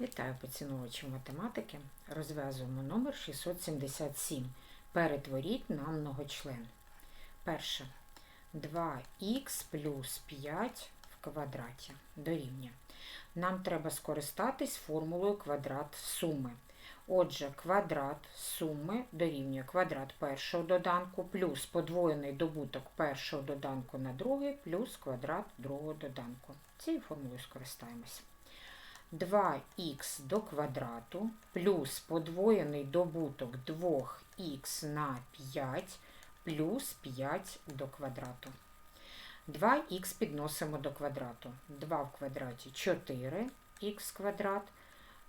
Вітаю поціновувачі математики. Розв'язуємо номер 677. Перетворіть на многочлен. Перше. 2х плюс 5 в квадраті дорівнює. Нам треба скористатись формулою квадрат суми. Отже, квадрат суми дорівнює квадрат першого доданку плюс подвоєний добуток першого доданку на другий плюс квадрат другого доданку. Цією формулою скористаємося. 2х до квадрату плюс подвоєний добуток 2х на 5 плюс 5 до квадрату. 2х підносимо до квадрату. 2 в квадраті 4х квадрат.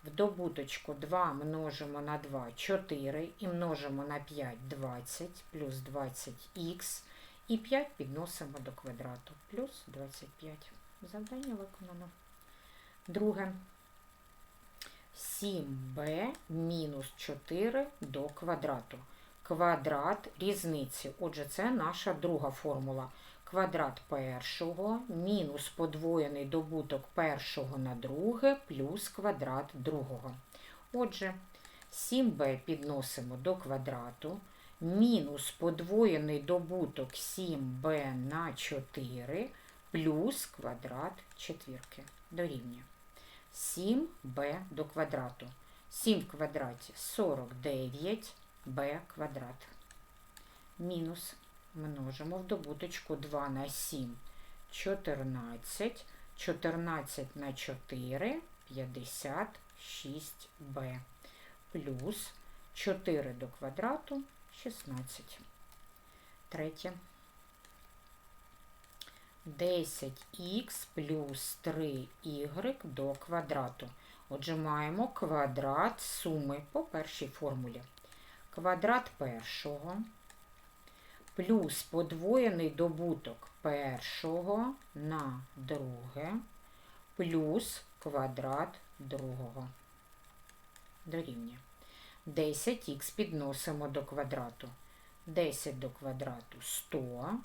В добуточку 2 множимо на 2 4 і множимо на 5 20 плюс 20х. І 5 підносимо до квадрату плюс 25. Завдання виконано. Друге. 7b мінус 4 до квадрату. Квадрат різниці. Отже, це наша друга формула. Квадрат першого мінус подвоєний добуток першого на друге плюс квадрат другого. Отже, 7b підносимо до квадрату. Мінус подвоєний добуток 7b на 4 плюс квадрат четвірки дорівнює. 7b до квадрату. 7 в квадраті 49 b квадрат. Мінус множимо в добуточку 2 на 7 14. 14 на 4 56b. Плюс 4 до квадрату 16. Третє. 10х плюс 3y до квадрату. Отже, маємо квадрат суми по першій формулі. Квадрат першого плюс подвоєний добуток першого на друге плюс квадрат другого. Дорівнює. 10х підносимо до квадрату. 10 до квадрату 100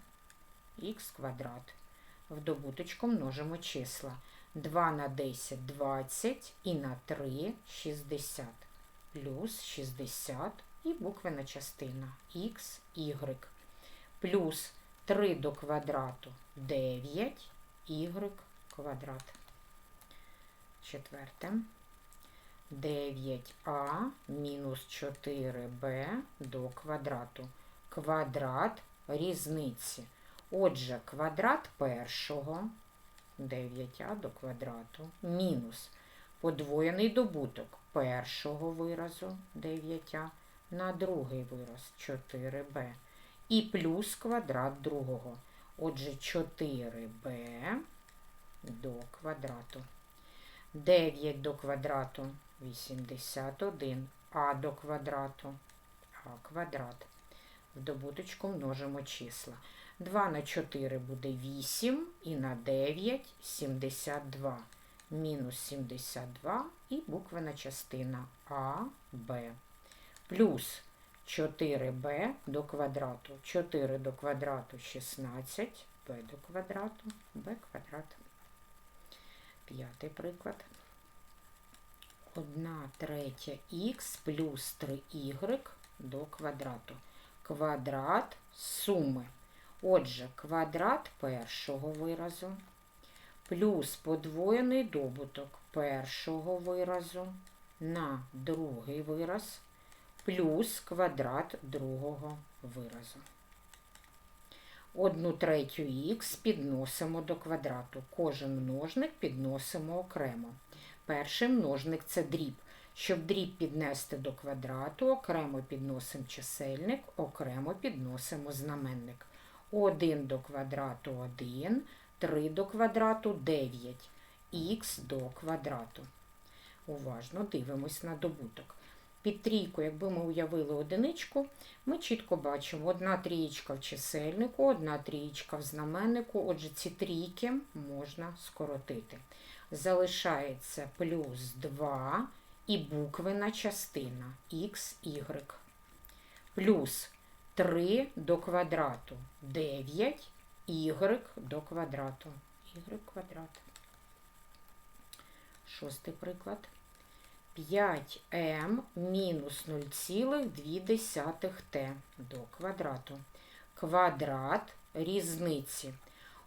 х квадрат. В добуточку множимо числа. 2 на 10 20 і на 3 60. Плюс 60 і буквена частина х, y. Плюс 3 до квадрату 9 y квадрат. Четверте. 9а мінус 4b до квадрату. Квадрат різниці. Отже, квадрат першого 9а до квадрату мінус подвоєний добуток першого виразу 9а на другий вираз 4b і плюс квадрат другого. Отже, 4b до квадрату. 9 до квадрату 81, а до квадрату а квадрат. В добуточку множимо числа. 2 на 4 буде 8 і на 9 72. Мінус 72 і буквена частина А, Б. Плюс 4b до квадрату. 4 до квадрату 16, b до квадрату, b квадрат. П'ятий приклад. 1 третя х плюс 3y до квадрату. Квадрат суми. Отже, квадрат першого виразу плюс подвоєний добуток першого виразу на другий вираз плюс квадрат другого виразу. Одну третю х підносимо до квадрату. Кожен множник підносимо окремо. Перший множник це дріб. Щоб дріб піднести до квадрату, окремо підносимо чисельник, окремо підносимо знаменник. 1 до квадрату 1, 3 до квадрату 9, х до квадрату. Уважно дивимось на добуток. Під трійку, якби ми уявили одиничку, ми чітко бачимо одна трієчка в чисельнику, одна трієчка в знаменнику. Отже, ці трійки можна скоротити. Залишається плюс 2 і буквена частина х, y. Плюс 3 до квадрату 9, y до квадрату. y квадрат. Шостий приклад. 5m мінус 0,2t до квадрату. Квадрат різниці.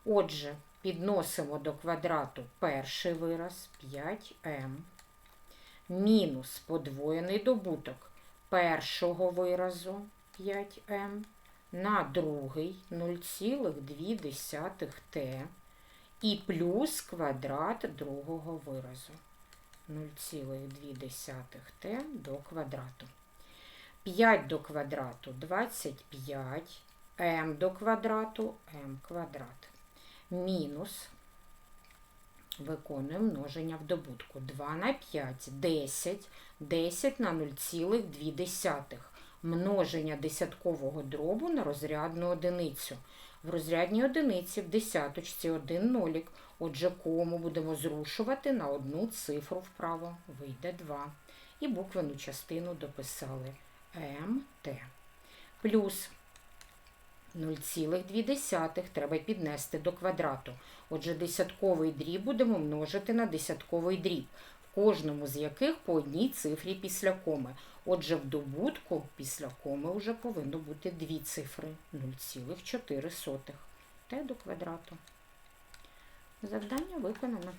Отже, підносимо до квадрату перший вираз 5m мінус подвоєний добуток першого виразу 5m на другий 0,2t і плюс квадрат другого виразу 0,2t до квадрату. 5 до квадрату 25, m до квадрату m квадрат. Мінус виконуємо множення в добутку. 2 на 5 10, 10 на 0,2. Множення десяткового дробу на розрядну одиницю. В розрядній одиниці в десяточці один нолік. Отже, кому будемо зрушувати на одну цифру вправо. Вийде 2. І буквену частину дописали МТ. Плюс 0,2 треба піднести до квадрату. Отже, десятковий дріб будемо множити на десятковий дріб, кожному з яких по одній цифрі після коми. Отже, в добутку після коми вже повинно бути дві цифри 0,4 Т до квадрату. Завдання виконано.